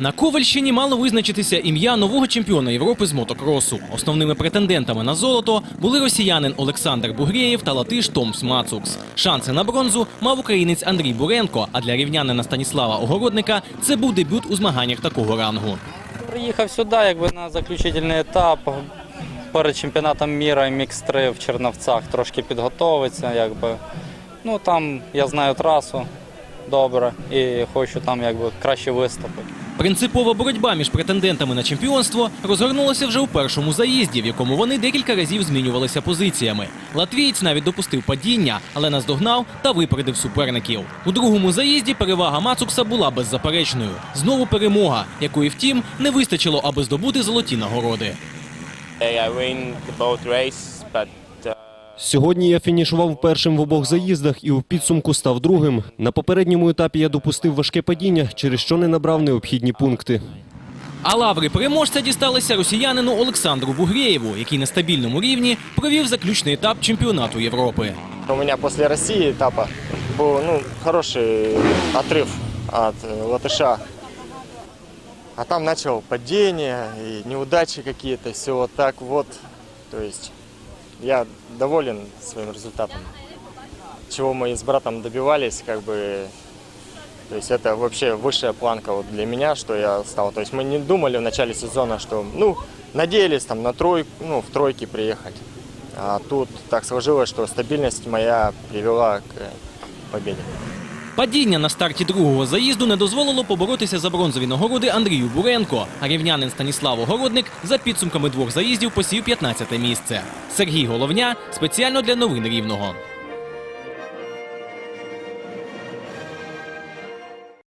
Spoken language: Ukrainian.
На Ковальщині мало визначитися ім'я нового чемпіона Європи з мотокросу. Основними претендентами на золото були росіянин Олександр Бугрєєв та латиш Томс Мацукс. Шанси на бронзу мав українець Андрій Буренко. А для рівнянина Станіслава Огородника це був дебют у змаганнях такого рангу. Приїхав сюди, якби на заключительний етап перед чемпіонатом міра і мікс 3 в Черновцях трошки підготовитися. Якби. Ну там я знаю трасу добре і хочу там якби краще виступити. Принципова боротьба між претендентами на чемпіонство розгорнулася вже у першому заїзді, в якому вони декілька разів змінювалися позиціями. Латвієць навіть допустив падіння, але наздогнав та випередив суперників. У другому заїзді перевага Мацукса була беззаперечною. Знову перемога, якої втім не вистачило, аби здобути золоті нагороди. Сьогодні я фінішував першим в обох заїздах і у підсумку став другим. На попередньому етапі я допустив важке падіння, через що не набрав необхідні пункти. А лаври переможця дісталися росіянину Олександру Бугрєєву, який на стабільному рівні провів заключний етап чемпіонату Європи. У меня после России этапа был ну, хороший отрыв от э, латыша. А там начал падение и неудачи какие-то, все вот так вот. То есть Я доволен своим результатом. Чего мы с братом добивались, как бы, то есть это вообще высшая планка вот для меня, что я стал. То есть мы не думали в начале сезона, что, ну, надеялись там на тройку, ну, в тройке приехать. А тут так сложилось, что стабильность моя привела к победе. Падіння на старті другого заїзду не дозволило поборотися за бронзові нагороди Андрію Буренко. А рівнянин Станіслав Огородник за підсумками двох заїздів посів 15 місце. Сергій Головня спеціально для новин Рівного.